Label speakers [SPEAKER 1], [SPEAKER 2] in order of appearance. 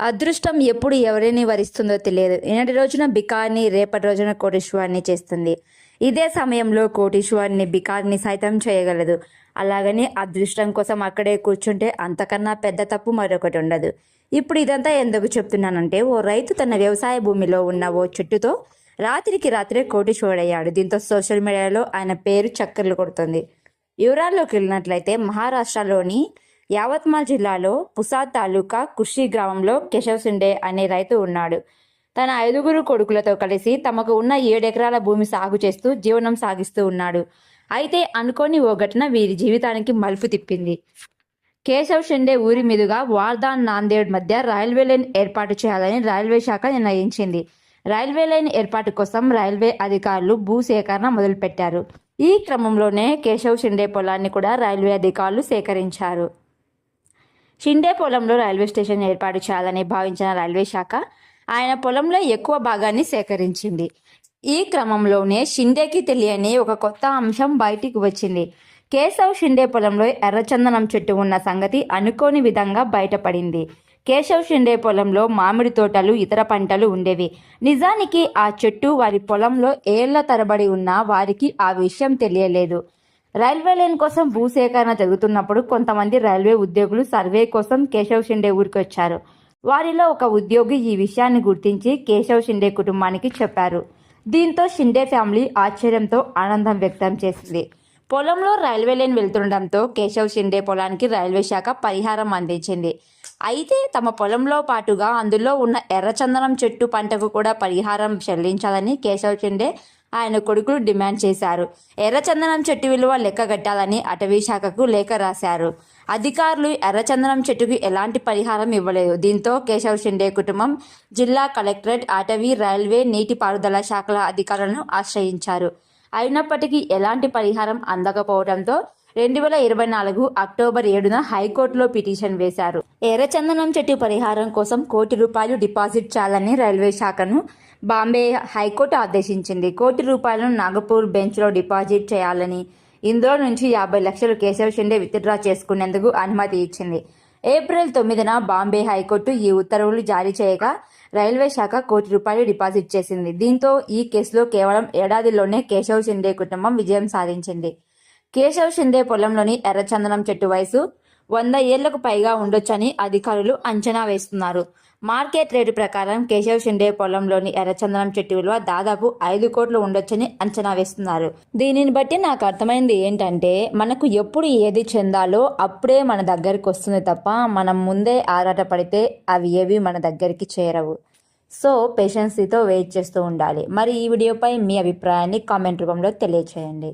[SPEAKER 1] అదృష్టం ఎప్పుడు ఎవరిని వరిస్తుందో తెలియదు. ఈనాటి రోజున బికార్ని రేపటి రోజున కోటీశ్వరాన్ని చేస్తుంది. ఇదే సమయంలో కోటీశ్వరాన్ని బికార్ని సైతం చేయగలదు. అలాగని అదృష్టం కోసం అక్కడే కూర్చుంటే అంతకన్నా పెద్ద తప్పు మరొకటి ఉండదు. ఇప్పుడు ఇదంతా ఎందుకు చెప్తున్నానంటే ఓ రైతు తన వ్యవసాయ భూమిలో ఉన్న ఓ చెట్టుతో రాత్రికి రాత్రే కోటీశ్వరుడయ్యాడు. దీంతో సోషల్ మీడియాలో ఆయన పేరు చక్కర్లు కొడుతుంది. వివరాల్లోకి వెళ్ళినట్లయితే మహారాష్ట్రలోని యావత్మాల్ జిల్లాలో పుసాద్ తాలూకా కుషి గ్రామంలో కేశవ్ సిండే అనే రైతు ఉన్నాడు. తన ఐదుగురు కొడుకులతో కలిసి తమకు ఉన్న ఏడెకరాల భూమి సాగు చేస్తూ జీవనం సాగిస్తూ ఉన్నాడు. అయితే అనుకోని ఓ ఘటన వీరి జీవితానికి మలుపు తిప్పింది. కేశవ్ షిండే ఊరి మీదుగా వార్దాన్ నాందేడ్ మధ్య రైల్వే లైన్ ఏర్పాటు చేయాలని రైల్వే శాఖ నిర్ణయించింది. రైల్వే లైన్ ఏర్పాటు కోసం రైల్వే అధికారులు భూ సేకరణ మొదలుపెట్టారు. ఈ క్రమంలోనే కేశవ్ షిండే పొలాన్ని కూడా రైల్వే అధికారులు సేకరించారు. షిండే పొలంలో రైల్వే స్టేషన్ ఏర్పాటు చేయాలని భావించిన రైల్వే శాఖ ఆయన పొలంలో ఎక్కువ భాగాన్ని సేకరించింది. ఈ క్రమంలోనే షిండేకి తెలియని ఒక కొత్త అంశం బయటికి వచ్చింది. కేశవ్ షిండే పొలంలో ఎర్రచందనం చెట్టు ఉన్న సంగతి అనుకోని విధంగా బయటపడింది. కేశవ్ షిండే పొలంలో మామిడి తోటలు ఇతర పంటలు ఉండేవి. నిజానికి ఆ చెట్టు వారి పొలంలో ఏళ్ళ తరబడి ఉన్నా వారికి ఆ విషయం తెలియలేదు. రైల్వే లైన్ కోసం భూసేకరణ జరుగుతున్నప్పుడు కొంతమంది రైల్వే ఉద్యోగులు సర్వే కోసం కేశవ్ షిండే ఊరికి వచ్చారు. వారిలో ఒక ఉద్యోగి ఈ విషయాన్ని గుర్తించి కేశవ్ షిండే కుటుంబానికి చెప్పారు. దీంతో షిండే ఫ్యామిలీ ఆశ్చర్యంతో ఆనందం వ్యక్తం చేసింది. పొలంలో రైల్వే లైన్ వెళ్తుండటంతో కేశవ్ షిండే పొలానికి రైల్వే శాఖ పరిహారం అందించింది. అయితే తమ పొలంలో పాటుగా అందులో ఉన్న ఎర్రచందనం చెట్టు పంటకు కూడా పరిహారం చెల్లించాలని కేశవ్ షిండే ఆయన కొడుకులు డిమాండ్ చేశారు. ఎర్రచందనం చెట్టు విలువ లెక్కగట్టాలని అటవీ శాఖకు లేఖ రాశారు. అధికారులు ఎర్రచందనం చెట్టుకు ఎలాంటి పరిహారం ఇవ్వలేదు. దీంతో కేశవ్ షిండే కుటుంబం జిల్లా కలెక్టరేట్ అటవీ రైల్వే నీటిపారుదల శాఖల అధికారులను ఆశ్రయించారు. అయినప్పటికీ ఎలాంటి పరిహారం అందకపోవడంతో రెండు వేల ఇరవై నాలుగు అక్టోబర్ ఏడున హైకోర్టులో పిటిషన్ వేశారు. ఎర్రచందనం చెట్టు పరిహారం కోసం కోటి రూపాయలు డిపాజిట్ చేయాలని రైల్వే శాఖను బాంబే హైకోర్టు ఆదేశించింది. కోటి రూపాయలను నాగపూర్ బెంచ్లో డిపాజిట్ చేయాలని ఇందులో నుంచి యాభై లక్షలు కేశవ్ షిండే విత్డ్రా చేసుకునేందుకు అనుమతి ఇచ్చింది. ఏప్రిల్ తొమ్మిదిన బాంబే హైకోర్టు ఈ ఉత్తర్వులు జారీ చేయగా రైల్వే శాఖ కోటి రూపాయలు డిపాజిట్ చేసింది. దీంతో ఈ కేసులో కేవలం ఏడాదిలోనే కేశవ్ షిండే కుటుంబం విజయం సాధించింది. కేశవ్ షిందే పొలంలోని ఎర్రచందనం చెట్టు వయసు వంద ఏళ్ళకు పైగా ఉండొచ్చని అధికారులు అంచనా వేస్తున్నారు. మార్కెట్ రేటు ప్రకారం కేశవ్ షిండే పొలంలోని ఎర్రచందనం చెట్టు విలువ దాదాపు ఐదు కోట్లు ఉండొచ్చని అంచనా వేస్తున్నారు. దీనిని బట్టి నాకు అర్థమైంది ఏంటంటే మనకు ఎప్పుడు ఏది చెందాలో అప్పుడే మన దగ్గరికి వస్తుంది తప్ప మనం ముందే ఆరాటపడితే అవి ఏవి మన దగ్గరికి చేరవు. సో పేషెన్సీతో వెయిట్ చేస్తూ ఉండాలి. మరి ఈ వీడియోపై మీ అభిప్రాయాన్ని కామెంట్ రూపంలో తెలియచేయండి.